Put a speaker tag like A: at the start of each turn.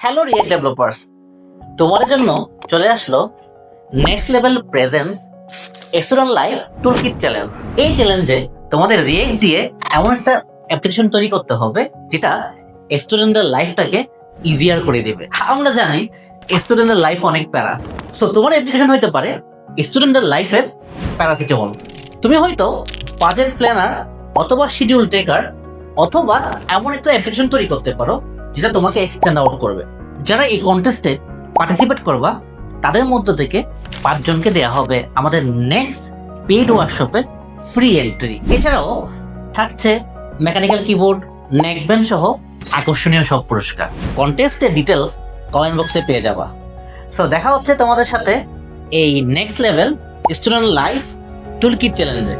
A: Hello react developers তোমাদের জন্য চলে আসলো নেক্সট লেভেল প্রেজেন্স এক্সট্রাল লাইফ টুলকিট চ্যালেঞ্জ এই চ্যালেঞ্জে তোমাদের রিয়েক্ট দিয়ে এমন একটা অ্যাপ্লিকেশন তৈরি করতে হবে, যেটা স্টুডেন্টের লাইফটাকে ইজিয়ার করে দিবে। আমরা জানি স্টুডেন্টের লাইফ অনেক প্যারা। সো তোমার অ্যাপ্লিকেশন হইতে পারে স্টুডেন্টের লাইফের প্যারাসিটামল তুমি হয়তো বাজেট প্ল্যানার অথবা শিডিউল টেকার অথবা এমন একটা অ্যাপ্লিকেশন তৈরি করতে পারো যেটা তোমাকে এক্সটেন্ড আউট করবে। যারা এই কন্টেস্টে পার্টিসিপেট করবা, তাদের মধ্য থেকে পাঁচজনকে দেওয়া হবে আমাদের নেক্সট পেইড ওয়ার্কশপের ফ্রি এন্ট্রি এছাড়াও থাকছে মেকানিক্যাল কিবোর্ড নেকব্যান্ড সহ আকর্ষণীয় সব পুরস্কার। কন্টেস্টের ডিটেলস কমেন্ট বক্সে পেয়ে যাবা। সো দেখা হচ্ছে তোমাদের সাথে এই next level student life toolkit চ্যালেঞ্জে